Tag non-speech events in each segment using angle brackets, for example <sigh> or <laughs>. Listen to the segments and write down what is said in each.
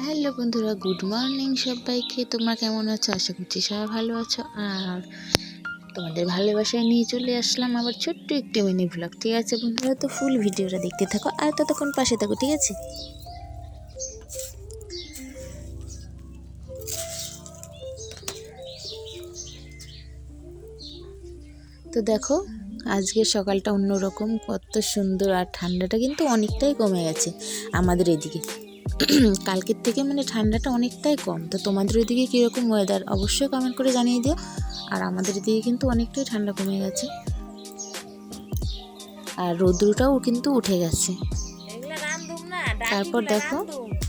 Hello বন্ধুরা, good morning সবাইকে। তোমরা কেমন আছো? আশা করছি সবাই ভালো আছো। আর তোমাদের ভালোবাসায় নিয়ে চলে আসলাম আবার ছোট্ট একটি মিনি ব্লগ ঠিক আছে বন্ধুরা, তো ফুল ভিডিওটা দেখতে থাকো আর ততক্ষণ পাশে থাকো, ঠিক আছে? তো দেখো আজকের সকালটা অন্যরকম, কত সুন্দর আর ঠান্ডাটা কিন্তু অনেকটাই কমে গেছে আমাদের এদিকে। কালকের থেকে মানে ঠান্ডাটা অনেকটাই কম। তো তোমাদের ওইদিকে কীরকম ওয়েদার অবশ্যই কমেন্ট করে জানিয়ে দিও। আর আমাদের এদিকে কিন্তু অনেকটাই ঠান্ডা কমে গেছে। আর রৌদ্রটাও কিন্তু উঠে গেছে। তারপর দেখো,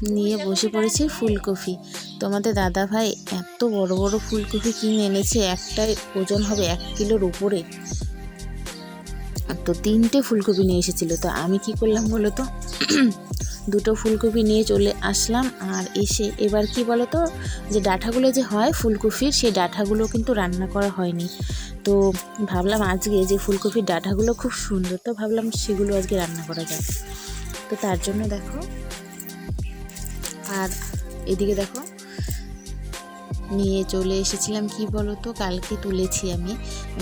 নিয়ে বসে পড়েছি ফুলকপি। তোমাদের দাদা ভাই এত বড় বড় ফুলকপি কিনে এনেছে, একটাই ওজন হবে এক কিলোর উপরে। তো তিনটে ফুলকপি নিয়ে এসেছিল, তো আমি কি করলাম বলো তো? দুটো ফুলকপি নিয়ে চলে আসলাম আর এসে এবার কি বলো তো যে ডাঁটাগুলো যে হয় ফুলকপির, সেই ডাঁটাগুলো কিন্তু রান্না করা হয়নি। তো ভাবলাম আজকে যে ফুলকপির ডাঁটাগুলো খুব সুন্দর, তো ভাবলাম সেগুলো আজকে রান্না করা যায় তো তার জন্য দেখো, আর এদিকে দেখো নিয়ে চলে এসেছিলাম, কি বলো তো কালকে তুলেছি আমি।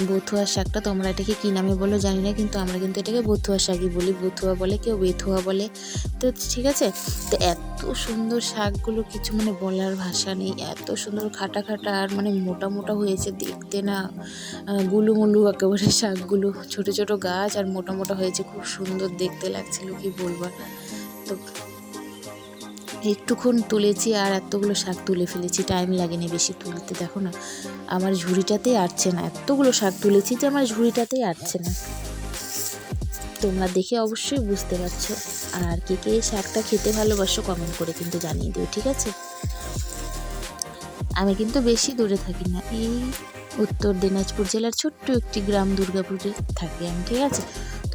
বথুয়া শাকটা তোমরা এটাকে কী নামে বলো জানি না, কিন্তু আমরা কিন্তু এটাকে বথুয়া শাকই বলি। বথুয়া বলে কেউ বেথুয়া বলে। তো ঠিক আছে? তো এত সুন্দর শাকগুলো কিছু মানে বলার ভাষা নেই। এত সুন্দর খাটা খাটা আর মানে মোটা মোটা হয়েছে দেখতে না। গুলুমুলু একেবারে শাকগুলো। ছোট ছোট গাছ আর মোটা মোটা হয়েছে, খুব সুন্দর দেখতে লাগছিল, কি বলবার তো একটুক্ষণ তুলেছি আর এতগুলো শাক তুলে ফেলেছি। টাইম লাগেনি বেশি তুলতে, দেখো না। আমার ঝুড়িটাতেই আটছে না। এতগুলো শাক তুলেছি যে আমার ঝুড়িটাতেই আটছে না। তোমরা দেখে অবশ্যই বুঝতে পারছ। আর কে কে শাকটা খেতে ভালোবাসো কমেন্ট করে কিন্তু জানিয়ে দিও, ঠিক আছে? আমি কিন্তু বেশি দূরে থাকি না। এই উত্তর দিনাজপুর জেলার ছোট্ট একটি গ্রাম দুর্গাপুরে থাকি আমি, ঠিক আছে?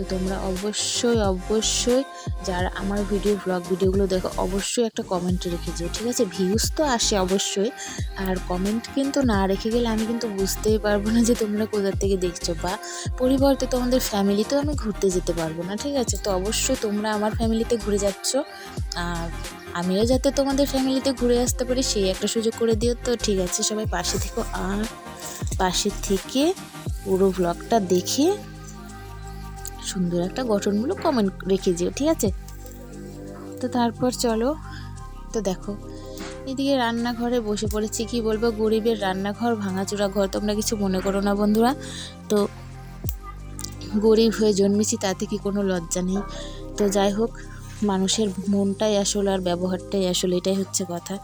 তো তোমরা অবশ্যই অবশ্যই যারা আমার ভিডিও ব্লগ ভিডিওগুলো দেখো, অবশ্যই একটা কমেন্ট রেখে যেও, ঠিক আছে? ভিউজ তো আসে অবশ্যই, আর কমেন্ট কিন্তু না রেখে গেলে আমি কিন্তু বুঝতেই পারব না যে তোমরা কোথার থেকে দেখছ, বা পরিবর্তে তোমাদের ফ্যামিলিতেও আমি ঘুরতে যেতে পারব না, ঠিক আছে? তো অবশ্যই তোমরা আমার ফ্যামিলিতে ঘুরে যাচ্ছ, আর আমিও যাতে তোমাদের ফ্যামিলিতে ঘুরে আসতে পারি, সেই একটা সুযোগ করে দিও তো, ঠিক আছে? সবাই পাশে থেকো, আর পাশে থেকে পুরো ব্লগটা দেখে সুন্দর একটা গঠনমূলক কমেন্ট রেখে যেও, ঠিক আছে? তো তারপর চলো, তো দেখো, এদিকে রান্নাঘরে বসে পড়েছি, কি বলব, গরিবের রান্নাঘর, ভাঙাচোরা ঘর, তোমরা কিছু মনে করো না বন্ধুরা। তো গরিব হয়ে জন্মেছি, তাতে কি কোনো লজ্জা নেই? তো যাই হোক মানুষের মনটাই আসলে আর ব্যবহারটাই আসলে, এটাই হচ্ছে কথা।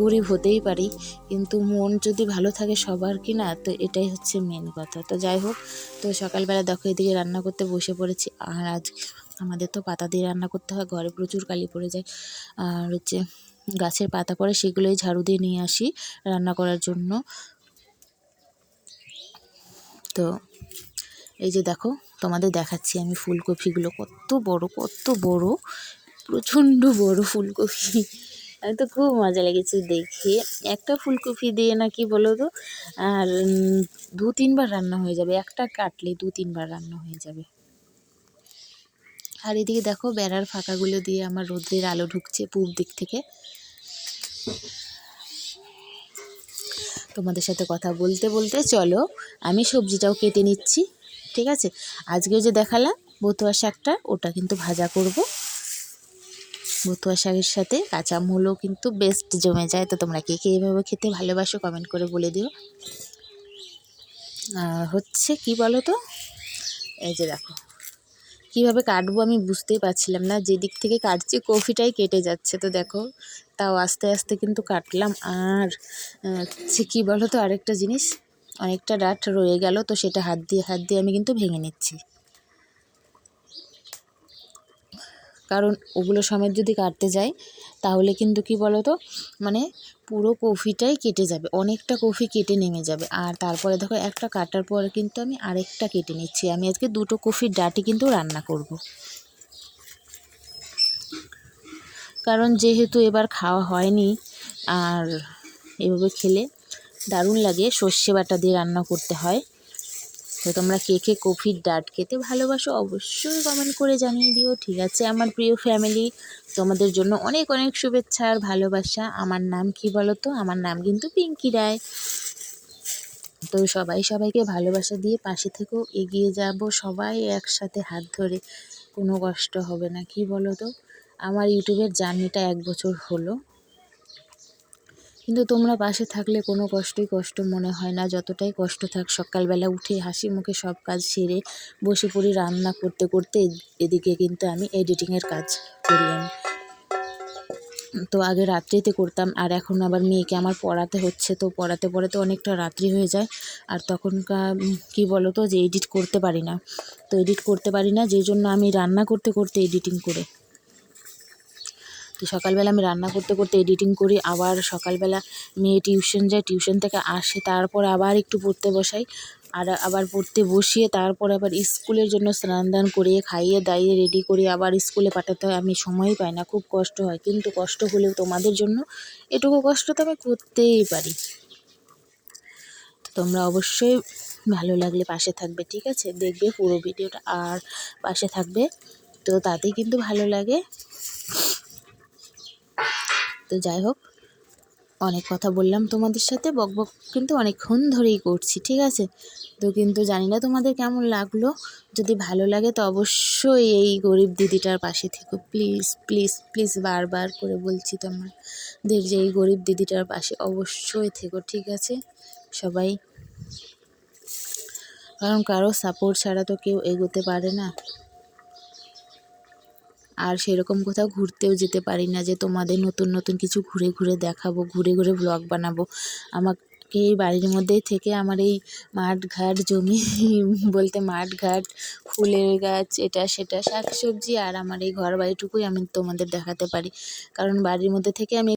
গরিব হতেই পারি, কিন্তু মন যদি ভালো থাকে সবার কি না, তো এটাই হচ্ছে মেন কথা। তো যাই হোক, তো সকালবেলা দেখো এদিকে রান্না করতে বসে পড়েছি, আর আজ আমাদের তো পাতা দিয়ে রান্না করতে হয়, ঘরে প্রচুর কালি পড়ে যায়। আর হচ্ছে গাছের পাতা পড়ে, সেগুলোই ঝাড়ু দিয়ে নিয়ে আসি রান্না করার জন্য। তো এই যে দেখো, তোমাদের দেখাচ্ছি আমি ফুলকপিগুলো কত বড় কত বড়। প্রচণ্ড বড় ফুলকপি। আমি তো খুব মজা লেগেছে দেখে। একটা ফুলকপি দিয়ে নাকি বলো তো, আর দু তিনবার রান্না হয়ে যাবে। একটা কাটলে দু তিনবার রান্না হয়ে যাবে। আর এদিকে দেখো, বেড়ার ফাঁকাগুলো দিয়ে আমার রোদ্রের আলো ঢুকছে পূব দিক থেকে। তোমাদের সাথে কথা বলতে বলতে চলো, আমি সবজিটাও কেটে নিচ্ছি, ঠিক আছে? আজকেও যে দেখালাম, বতুয়া শাকটা, ওটা কিন্তু ভাজা করব। বতুয়া শাকের সাথে কাঁচা মূলও কিন্তু বেস্ট জমে যায়। তো তোমরা কে কে এভাবে খেতে ভালোবাসো কমেন্ট করে বলে দিও। আর হচ্ছে কি বলো তো এই যে দেখো, কীভাবে কাটবো আমি বুঝতেই পারছিলাম না। যেদিক থেকে কাটছি কফিটাই কেটে যাচ্ছে। তো দেখো, তাও আস্তে আস্তে কিন্তু কাটলাম। আর হচ্ছে কী বলো তো আরেকটা জিনিস, অনেকটা ডাট রয়ে গেল। তো সেটা হাত দিয়ে হাত দিয়ে আমি কিন্তু ভেঙে নিচ্ছি। কারণ ওগুলো সমেত যদি কাটতে যাই, তাহলে কিন্তু কি বলো তো মানে পুরো কফিটাই কেটে যাবে, অনেকটা কফি কেটে নেমে যাবে। আর তারপরে দেখো একটা কাটার পরে কিন্তু আমি আরেকটা কেটে নিচ্ছি। আমি আজকে দুটো কফির ডাটি কিন্তু রান্না করব। কারণ যেহেতু এবার খাওয়া হয়নি, আর এভাবে খেলে দারুণ লাগে সর্ষে বাটা দিয়ে রান্না করতে হয়। তো তোমরা কে কে কফির ডাট খেতে ভালোবাসো অবশ্যই কমেন্ট করে জানিয়ে দিও। ঠিক আছে, আমার প্রিয় ফ্যামিলি তোমাদের জন্য অনেক অনেক শুভেচ্ছা আর ভালোবাসা। আমার নাম কি বলো তো আমার নাম কিন্তু পিঙ্কি রায়। তো সবাই সবাইকে ভালোবাসা দিয়ে পাশে থেকেও এগিয়ে যাব সবাই একসাথে হাত ধরে। কোনো কষ্ট হবে না, কি বলো তো আমার ইউটিউবের জার্নিটা এক বছর হলো। কিন্তু তোমরা পাশে থাকলে কোনো কষ্টই কষ্ট মনে হয় না। যতটাই কষ্ট থাক, সকালবেলা উঠে হাসি মুখে সব কাজ সেরে বসে পড়ি রান্না করতে করতে। এদিকে কিন্তু আমি এডিটিংয়ের কাজ করি আমি তো আগে রাত্রিতে করতাম, আর এখন আবার মেয়েকে আমার পড়াতে হচ্ছে। তো পড়াতে পড়াতে অনেকটা রাত্রি হয়ে যায়, আর তখনকার কী বলো তো যে এডিট করতে পারি না। তো এডিট করতে পারি না, যেই জন্য আমি রান্না করতে করতে এডিটিং করে তো সকালবেলা আমি রান্না করতে করতে এডিটিং করি, আবার সকালবেলা মেয়ে টিউশন যায় টিউশন থেকে আসে, তারপর আবার একটু পড়তে বসাই, আর আবার পড়তে বসিয়ে তারপর আবার স্কুলের জন্য স্নান দান করিয়ে, খাইয়ে, দাইয়ে রেডি করে আবার স্কুলে পাঠাতে হয়। আমি সময়ই পাই না, খুব কষ্ট হয়। কিন্তু কষ্ট হলেও তোমাদের জন্য এটুকু কষ্ট তো আমি করতেই পারি। তোমরা অবশ্যই ভালো লাগলে পাশে থাকবে, ঠিক আছে? দেখবে পুরো ভিডিওটা আর পাশে থাকবে, তো তাতেই কিন্তু ভালো লাগে। তো যাই হোক, অনেক কথা বললাম তোমাদের সাথে। বক বক কিন্তু অনেকক্ষণ ধরেই করছি, ঠিক আছে? তো কিন্তু জানি না তোমাদের কেমন লাগল। যদি ভালো লাগে তো অবশ্যই এই গরিব দিদিটার পাশে থেকো। প্লিজ প্লিজ প্লিজ বারবার করে বলছি তোমার দেখ যে এই গরিব দিদিটার পাশে অবশ্যই থেকো, ঠিক আছে? সবাই, কারণ কারও সাপোর্ট ছাড়া তো কেউ এগোতে পারে না। আর সেরকম কোথাও ঘুরতেও যেতে পারি না যে তোমাদের নতুন নতুন কিছু ঘুরে ঘুরে দেখাবো, ঘুরে ঘুরে ব্লগ বানাবো। আমাকে এই বাড়ির মধ্যেই থেকে আমার এই মাঠ ঘাট জমি <laughs> বলতে মাঠ ঘাট ফুলের গাছ, এটা, সেটা শাক সবজি আর আমার এই ঘর বাড়িটুকুই আমি তোমাদের দেখাতে পারি। কারণ বাড়ির মধ্যে থেকে আমি